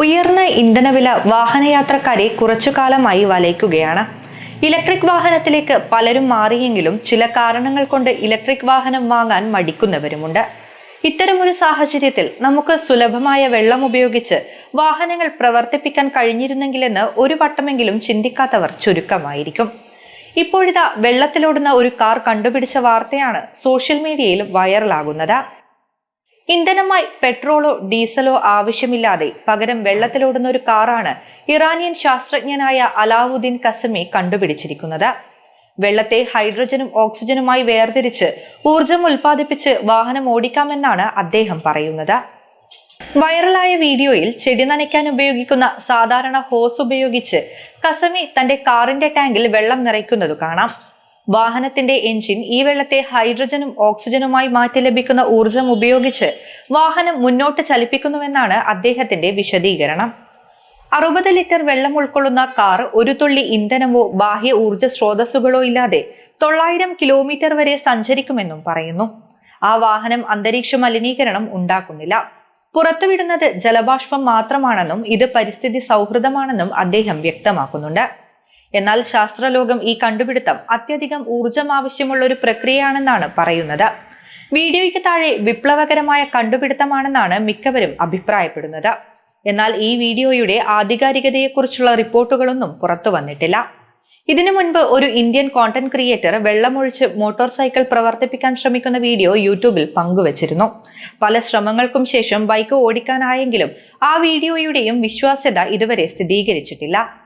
ഉയർന്ന ഇന്ധനവില വാഹനയാത്രക്കാരെ കുറച്ചുകാലമായി വലയ്ക്കുകയാണ്. ഇലക്ട്രിക് വാഹനത്തിലേക്ക് പലരും മാറിയെങ്കിലും ചില കാരണങ്ങൾ കൊണ്ട് ഇലക്ട്രിക് വാഹനം വാങ്ങാൻ മടിക്കുന്നവരുമുണ്ട്. ഇത്തരമൊരു സാഹചര്യത്തിൽ നമുക്ക് സുലഭമായ വെള്ളം ഉപയോഗിച്ച് വാഹനങ്ങൾ പ്രവർത്തിപ്പിക്കാൻ കഴിഞ്ഞിരുന്നെങ്കിലെന്ന് ഒരു വട്ടമെങ്കിലും ചിന്തിക്കാത്തവർ ചുരുക്കമായിരിക്കും. ഇപ്പോഴിതാ വെള്ളത്തിലോടുന്ന ഒരു കാർ കണ്ടുപിടിച്ച വാർത്തയാണ് സോഷ്യൽ മീഡിയയിൽ വൈറലാകുന്നത്. ഇന്ധനമായി പെട്രോളോ ഡീസലോ ആവശ്യമില്ലാതെ പകരം വെള്ളത്തിലോടുന്ന ഒരു കാറാണ് ഇറാനിയൻ ശാസ്ത്രജ്ഞനായ അലാവുദ്ദീൻ കസമി കണ്ടുപിടിച്ചിരിക്കുന്നത്. വെള്ളത്തെ ഹൈഡ്രജനും ഓക്സിജനുമായി വേർതിരിച്ച് ഊർജം ഉൽപ്പാദിപ്പിച്ച് വാഹനം ഓടിക്കാമെന്നാണ് അദ്ദേഹം പറയുന്നത്. വൈറലായ വീഡിയോയിൽ ചെടി നനയ്ക്കാൻ ഉപയോഗിക്കുന്ന സാധാരണ ഹോസ് ഉപയോഗിച്ച് കസമി തന്റെ കാറിന്റെ ടാങ്കിൽ വെള്ളം നിറയ്ക്കുന്നത് കാണാം. വാഹനത്തിന്റെ എഞ്ചിൻ ഈ വെള്ളത്തെ ഹൈഡ്രജനും ഓക്സിജനുമായി മാറ്റി ലഭിക്കുന്ന ഊർജം ഉപയോഗിച്ച് വാഹനം മുന്നോട്ട് ചലിപ്പിക്കുന്നുവെന്നാണ് അദ്ദേഹത്തിന്റെ വിശദീകരണം. അറുപത് ലിറ്റർ വെള്ളം ഉൾക്കൊള്ളുന്ന കാർ ഒരു തുള്ളി ഇന്ധനമോ ബാഹ്യ ഊർജ സ്രോതസ്സുകളോ ഇല്ലാതെ തൊള്ളായിരം കിലോമീറ്റർ വരെ സഞ്ചരിക്കുമെന്നും പറയുന്നു. ആ വാഹനം അന്തരീക്ഷ മലിനീകരണം ഉണ്ടാക്കുന്നില്ല. പുറത്തുവിടുന്നത് ജലബാഷ്പം മാത്രമാണെന്നും ഇത് പരിസ്ഥിതി സൗഹൃദമാണെന്നും അദ്ദേഹം വ്യക്തമാക്കുന്നുണ്ട്. എന്നാൽ ശാസ്ത്രലോകം ഈ കണ്ടുപിടുത്തം അത്യധികം ഊർജം ആവശ്യമുള്ള ഒരു പ്രക്രിയയാണെന്നാണ് പറയുന്നത്. വീഡിയോയ്ക്ക് താഴെ വിപ്ലവകരമായ കണ്ടുപിടുത്തമാണെന്നാണ് മിക്കവരും അഭിപ്രായപ്പെടുന്നത്. എന്നാൽ ഈ വീഡിയോയുടെ ആധികാരികതയെക്കുറിച്ചുള്ള റിപ്പോർട്ടുകളൊന്നും പുറത്തു വന്നിട്ടില്ല. ഇതിനു മുൻപ് ഒരു ഇന്ത്യൻ കോണ്ടന്റ് ക്രിയേറ്റർ വെള്ളമൊഴിച്ച് മോട്ടോർ സൈക്കിൾ പ്രവർത്തിപ്പിക്കാൻ ശ്രമിക്കുന്ന വീഡിയോ യൂട്യൂബിൽ പങ്കുവച്ചിരുന്നു. പല ശ്രമങ്ങൾക്കും ശേഷം ബൈക്ക് ഓടിക്കാനായെങ്കിലും ആ വീഡിയോയുടെയും വിശ്വാസ്യത ഇതുവരെ സ്ഥിരീകരിച്ചിട്ടില്ല.